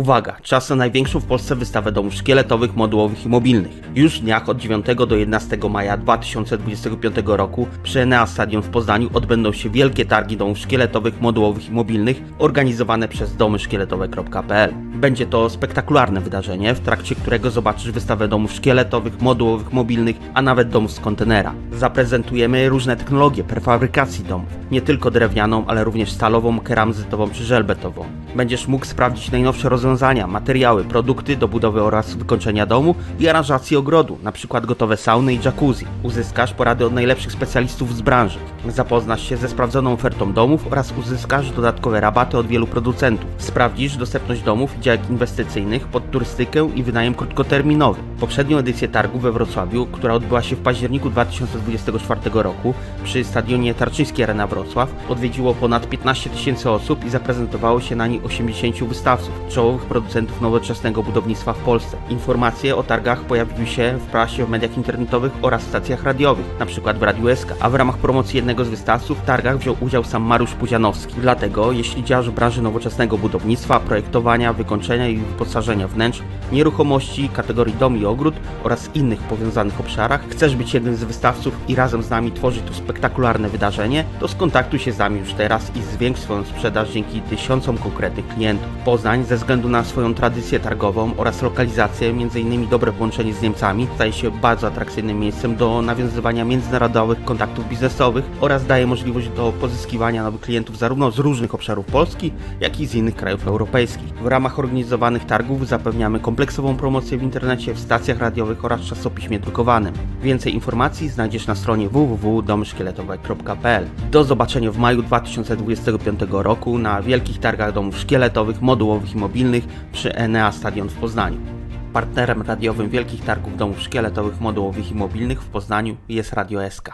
Uwaga, czas na największą w Polsce wystawę domów szkieletowych, modułowych i mobilnych. Już w dniach od 9 do 11 maja 2025 roku przy Enea Stadion w Poznaniu odbędą się wielkie targi domów szkieletowych, modułowych i mobilnych organizowane przez domyszkieletowe.pl. Będzie to spektakularne wydarzenie, w trakcie którego zobaczysz wystawę domów szkieletowych, modułowych, mobilnych, a nawet domów z kontenera. Zaprezentujemy różne technologie prefabrykacji domów, nie tylko drewnianą, ale również stalową, keramzytową czy żelbetową. Będziesz mógł sprawdzić najnowsze rozwiązania, materiały, produkty do budowy oraz wykończenia domu i aranżacji ogrodu, np. gotowe sauny i jacuzzi. Uzyskasz porady od najlepszych specjalistów z branży. Zapoznasz się ze sprawdzoną ofertą domów oraz uzyskasz dodatkowe rabaty od wielu producentów. Sprawdzisz dostępność domów i działek inwestycyjnych pod turystykę i wynajem krótkoterminowy. Poprzednią edycję targu we Wrocławiu, która odbyła się w październiku 2024 roku przy stadionie Tarczyńskiej Arena Wrocław, odwiedziło ponad 15 tysięcy osób i zaprezentowało się na niej 80 wystawców, czołowych producentów nowoczesnego budownictwa w Polsce. Informacje o targach pojawiły się w prasie, w mediach internetowych oraz stacjach radiowych, np. w Radiu SK, a w ramach promocji jednego z wystawców w targach wziął udział sam Mariusz Pudzianowski. Dlatego, jeśli działasz w branży nowoczesnego budownictwa, projektowania, wykończenia i wyposażenia wnętrz, nieruchomości, kategorii dom i ogród oraz innych powiązanych obszarach, chcesz być jednym z wystawców i razem z nami tworzyć to spektakularne wydarzenie, to skontaktuj się z nami już teraz i zwiększ swoją sprzedaż dzięki tysiącom konkretnych klientów. Poznań ze względu na swoją tradycję targową oraz lokalizację, m.in. dobre połączenie z Niemcami, staje się bardzo atrakcyjnym miejscem do nawiązywania międzynarodowych kontaktów biznesowych oraz daje możliwość do pozyskiwania nowych klientów zarówno z różnych obszarów Polski, jak i z innych krajów europejskich. W ramach organizowanych targów zapewniamy kompleksową promocję w internecie, w stacjach radiowych oraz czasopiśmie drukowanym. Więcej informacji znajdziesz na stronie www.domyszkieletowe.pl. Do zobaczenia w maju 2025 roku na wielkich targach domów szkieletowych, modułowych i mobilnych przy Enea Stadion w Poznaniu. Partnerem radiowym Wielkich Targów Domów Szkieletowych, Modułowych i Mobilnych w Poznaniu jest Radio SK.